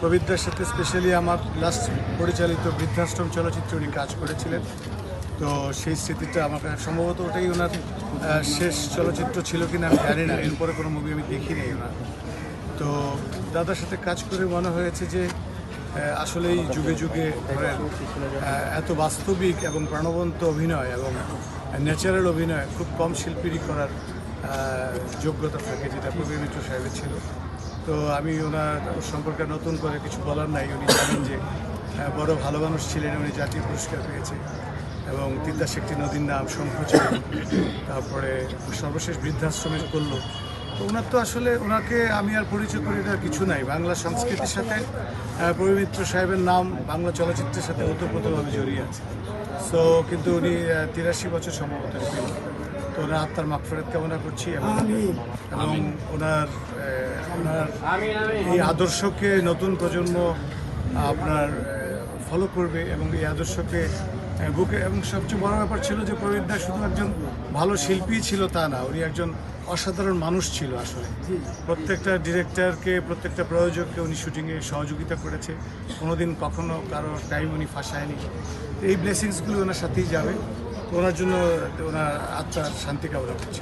প্রবীরদার সাথে স্পেশালি আমার লাস্ট পরিচালিত বৃদ্ধাশ্রম চলচ্চিত্রে উনি কাজ করেছিলেন। তো সেই স্মৃতিটা আমার সম্ভবত ওটাই ওনার শেষ চলচ্চিত্র ছিল কিনা আমি জানি না এরপরে কোনো মুভি আমি দেখি নাই ওনার। তো দাদার সাথে কাজ করে মনে হয়েছে যে আহ, আসলেই যুগে যুগে এত বাস্তবিক এবং প্রাণবন্ত অভিনয় এবং ন্যাচারাল অভিনয় খুব কম শিল্পীরই করার যোগ্যতা থাকে যেটা প্রবীর মিত্র সাহেবের ছিল। তো আমি ওনার সম্পর্কে নতুন করে কিছু বলার নাই। উনি জানেন যে আহ, বড় ভালো মানুষ ছিলেন উনি জাতীয় পুরস্কার পেয়েছে এবং তিতাস একটি নদীর নাম ছিল তারপরে সর্বশেষ বৃদ্ধাশ্রমে করল। তো ওনার তো আসলে ওনাকে আমি আর পরিচয় করি এটা কিছু নাই। বাংলা সংস্কৃতির সাথে আহ, পবিত্র সাহেবের নাম বাংলা চলচ্চিত্রের সাথে ওতপ্রোতভাবে জড়িয়ে আছে। সো কিন্তু উনি তিরাশি বছর সম্ভবত ওনার আত্মার মাগফেরত কামনা করছি এবং এবং ওনার ওনার এই আদর্শকে নতুন প্রজন্ম আপনার ফলো করবে এবং এই আদর্শকে বুকে এবং সবচেয়ে বড় ব্যাপার ছিল যে প্রবীরদা শুধু একজন ভালো শিল্পী ছিল তা না উনি একজন অসাধারণ মানুষ ছিল আসলে। প্রত্যেকটা ডিরেক্টরকে প্রত্যেকটা প্রযোজককে উনি শুটিংয়ে সহযোগিতা করেছে। কোনোদিন কখনো কারও টাইম উনি ফাঁসায়নি। এই ব্লেসিংসগুলো ওনার সাথেই যাবে। ওনার জন্য ওনার আত্মার শান্তি কামনা করছি।